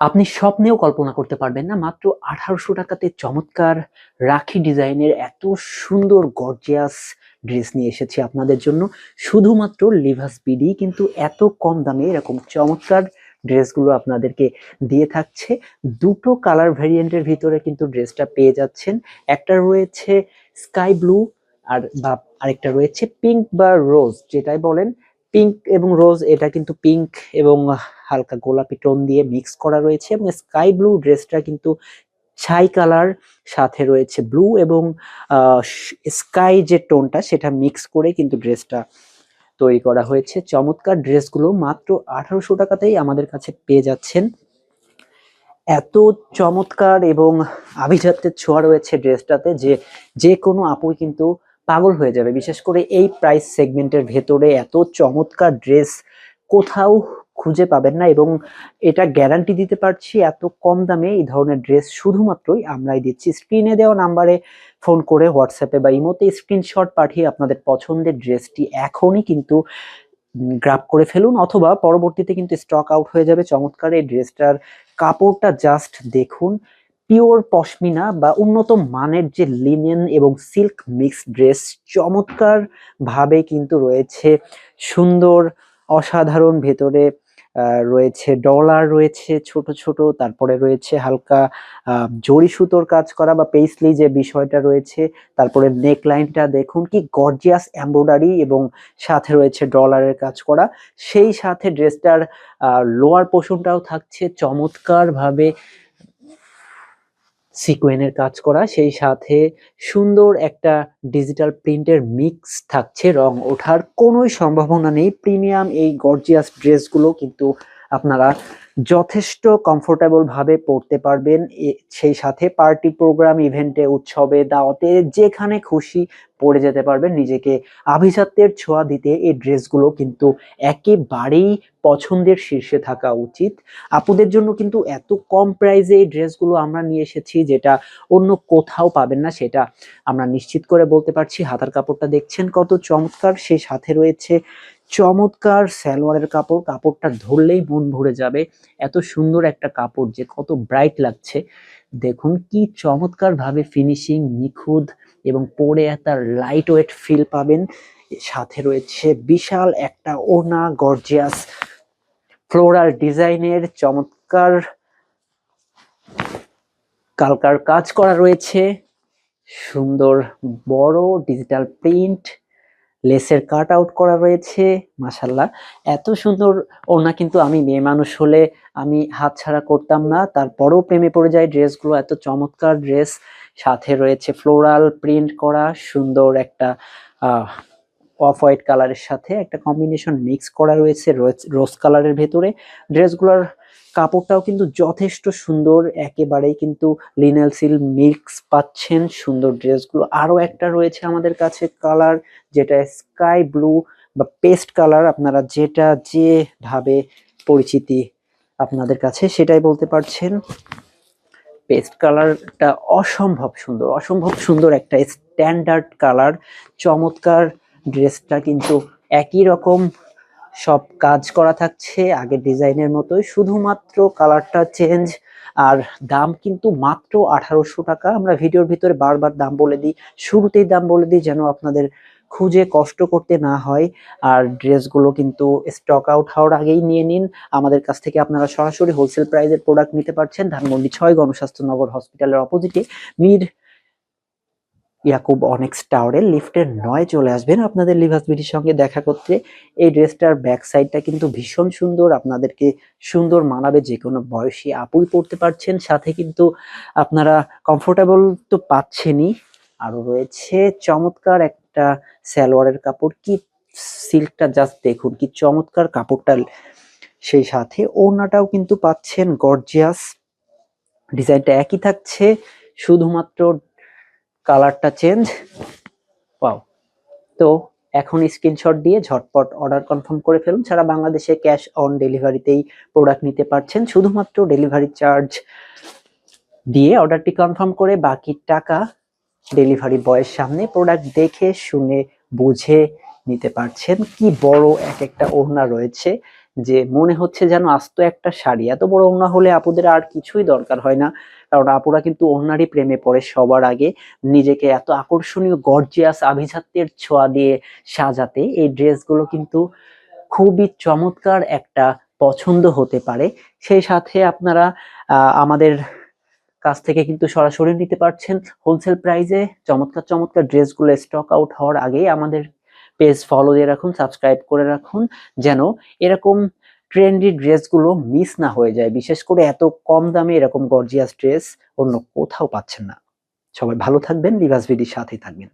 আপনি স্বপ্নেও কল্পনা করতে পারবেন না, মাত্র আঠারোশো টাকাতে চমৎকার রাখি ডিজাইনের এত সুন্দর, গর্জিয়াস ড্রেস নিয়ে এসেছি আপনাদের জন্য। শুধুমাত্র লিভাস বিডি, কিন্তু এত কম দামে এরকম চমৎকার ড্রেসগুলো আপনাদেরকে দিয়ে থাকছে। দুটো কালার ভ্যারিয়েন্টের ভিতরে কিন্তু ড্রেসটা পেয়ে যাচ্ছেন। একটা রয়েছে স্কাই ব্লু আর বা আরেকটা রয়েছে পিঙ্ক বা রোজ, যেটাই বলেন। পিঙ্ক এবং রোজ, এটা কিন্তু পিঙ্ক এবং হালকা গোলাপি টোন দিয়ে মিক্স করা রয়েছে এবং স্কাই ব্লু ড্রেসটা কিন্তু ছাই কালার সাথে রয়েছে ব্লু এবং স্কাই যে টোনটা সেটা মিক্স করে কিন্তু ড্রেসটা তৈরি করা হয়েছে। চমৎকার ড্রেসগুলো মাত্র আঠারোশো টাকাতেই আমাদের কাছে পেয়ে যাচ্ছেন। এত চমৎকার এবং আভিজাত্যের ছোঁয়া রয়েছে ড্রেসটাতে যে যে কোনো আপুই কিন্তু পাগল হয়ে যাবে। বিশেষ করে এই প্রাইস সেগমেন্টের ভেতরে এত চমৎকার ড্রেস কোথাও খুঁজে পাবেন না এবং এটা গ্যারান্টি দিতে পারছি এত কম দামে এই ধরনের ড্রেস শুধুমাত্রই আমরাই দিচ্ছি। স্ক্রিনে দেওয়া নাম্বারে ফোন করে হোয়াটসঅ্যাপে বা ইমোতে স্ক্রিনশট পাঠিয়ে আপনাদের পছন্দের ড্রেসটি এখনই কিন্তু গ্রাপ করে ফেলুন অথবা পরবর্তীতে কিন্তু স্টক আউট হয়ে যাবে। চমৎকার এই ড্রেসটার কাপড়টা জাস্ট দেখুন। পিওর পশমিনা বা উন্নত মানের যে লিনেন এবং সিল্ক মিক্স ড্রেস চমৎকার ভাবে কিন্তু রয়েছে। সুন্দর, অসাধারণ ভেতরে রয়েছে ডলার রয়েছে ছোট ছোট, তারপরে রয়েছে হালকা জড়ি সুতোর কাজ করা বা পেইসলি যে বিষয়টা রয়েছে, তারপরে নেক লাইনটা দেখুন কি গর্জিয়াস এমব্রয়ডারি এবং সাথে রয়েছে ডলারের কাজ করা। সেই সাথে ড্রেসটার লোয়ার পোষণটাও থাকছে। চমৎকার ভাবে সিকোয়েনের কাজ করা, সেই সাথে সুন্দর একটা ডিজিটাল প্রিন্টের মিক্স থাকছে, রং ওঠার কোনোই সম্ভাবনা নেই। প্রিমিয়াম এই গর্জিয়াস ড্রেসগুলো কিন্তু আপনারা যথেষ্ট কমফোর্টেবল ভাবে পরতে পারবেন। সেই সাথে পার্টি প্রোগ্রাম ইভেন্টে উৎসবে, দাওয়াতে, যেখানে খুশি পরে যেতে পারবেন। নিজেকে আভিজাত্যের ছোঁয়া দিতে এই ড্রেসগুলো কিন্তু একেবারেই পছন্দের শীর্ষে থাকা উচিত। আপুদের জন্য কিন্তু এত কম প্রাইজে এই ড্রেসগুলো আমরা নিয়ে এসেছি, যেটা অন্য কোথাও পাবেন না, সেটা আমরা নিশ্চিত করে বলতে পারছি। হাতার কাপড়টা দেখছেন কত চমৎকার, সেই সাথে রয়েছে চমৎকার সালোয়ারের কাপড়। কাপড়টা ধরলেই মন ভরে যাবে। এত সুন্দর একটা কাপড় যে কত ব্রাইট লাগছে। দেখুন কি চমৎকার ভাবে ফিনিশিং নিখুঁত এবং পরে একটা লাইট ওয়েট ফিল পাবেন। সাথে রয়েছে বিশাল একটা ওনা গর্জিয়াস ফ্লোরাল ডিজাইনের চমৎকার কালকার কাজ করা রয়েছে। সুন্দর বড় ডিজিটাল প্রিন্ট লেসের কাট আউট করা রয়েছে মাসাল্লাহ এত সুন্দর ওনা কিন্তু আমি মেয়ে মানুষ হলে আমি হাতছাড়া করতাম না। তারপরেও প্রেমে পড়ে যায় ড্রেসগুলো, এত চমৎকার ড্রেস। সাথে রয়েছে ফ্লোরাল প্রিন্ট করা, সুন্দর একটা অফ হোয়াইট কালারের সাথে একটা কম্বিনেশন মিক্স করা রয়েছে রোজ কালারের ভেতরে। ড্রেসগুলোর কাপড়টাও কিন্তু যথেষ্ট সুন্দর। একেবারেই কিন্তু লিনাল সিল মিক্স পাচ্ছেন সুন্দর ড্রেসগুলো। আরও একটা রয়েছে আমাদের কাছে কালার, যেটা স্কাই ব্লু বা পেস্ট কালার। আপনারা যেটা যেভাবে পরিচিতি আপনাদের কাছে সেটাই বলতে পারছেন। পেস্ট কালারটা অসম্ভব সুন্দর অসম্ভব সুন্দর একটা স্ট্যান্ডার্ড কালার। চমৎকার ড্রেসটা কিন্তু একই রকম সব কাজ করা থাকছে, আগের ডিজাইনের মতোই। শুধুমাত্র কালারটা চেঞ্জ, আর দাম কিন্তু মাত্র আঠারোশো টাকা। আমরা ভিডিওর ভিতরে বারবার দাম বলে দিই, শুরুতেই দাম বলে দিই যেন আপনাদের খুঁজে কষ্ট করতে না হয়। আর ড্রেসগুলো কিন্তু স্টক আউট হওয়ার আগেই নিয়ে নিন। আমাদের কাছ থেকে আপনারা সরাসরি হোলসেল প্রাইসের প্রোডাক্ট নিতে পারছেন। ধানমন্ডি ছয় গণস্বাস্থ্য নগর হসপিটালের অপোজিটে মির ইয়াকুব অনেক্স টাওয়ারের লিফটের নয় চলে আসবেন আপনাদের লিভাস বিটির সঙ্গে দেখা করতে। এই ড্রেসটার ব্যাক সাইডটা কিন্তু ভীষণ সুন্দর, আপনাদেরকে সুন্দর মানাবে যে কোনো বয়সী আপুই পড়তে পারছেন। সাথে কিন্তু আপনারা কমফোর্টেবল তো পাচ্ছেনই। আরও রয়েছে চমৎকার একটা সালোয়ারের কাপড়। কি সিল্কটা জাস্ট দেখুন, কি চমৎকার কাপড়টা সেই সাথে। ওড়নাটাও কিন্তু পাচ্ছেন গর্জিয়াস ডিজাইনটা একই থাকছে, শুধুমাত্র কালারটা চেঞ্জ। পাও তো এখন স্ক্রিনশট দিয়ে ঝটপট অর্ডার কনফার্ম করে ফেলুন। সারা বাংলাদেশে ক্যাশ অন ডেলিভারিতেই প্রোডাক্ট নিতে পারছেন, শুধুমাত্র ডেলিভারি চার্জ দিয়ে অর্ডারটি কনফার্ম করে বাকি টাকা ডেলিভারি বয়ের সামনে প্রোডাক্ট দেখে, শুনে, বুঝে নিতে পারছেন। কি বড় এক একটা ওড়না রয়েছে যে মনে হচ্ছে যেন আস্ত একটা শাড়ি। এত বড় ওড়না হলে আপুদের আর কিছুই দরকার হয় না। কারণ আপুরা কিন্তু ওড়নারই প্রেমে পড়ে সবার আগে। নিজেকে এত আকর্ষণীয়, গর্জিয়াস আভিজাত্যের ছোঁয়া দিয়ে সাজাতে এই ড্রেসগুলো কিন্তু খুবই চমৎকার একটা পছন্দ হতে পারে। সেই সাথে আপনারা আমাদের কাছ থেকে কিন্তু সরাসরি নিতে পারছেন। হোলসেল প্রাইজে চমৎকার চমৎকার ড্রেসগুলো স্টক আউট হওয়ার আগেই আমাদের পেজ ফলো দিয়ে রাখুন সাবস্ক্রাইব করে রাখুন, যেন এরকম ট্রেন্ডি ড্রেসগুলো মিস না হয়ে যায়। বিশেষ করে এত কম দামে এরকম গর্জিয়াস ড্রেস অন্য কোথাও পাচ্ছেন না। সবাই ভালো থাকবেন লিভাস ভিডির সাথেই থাকবেন।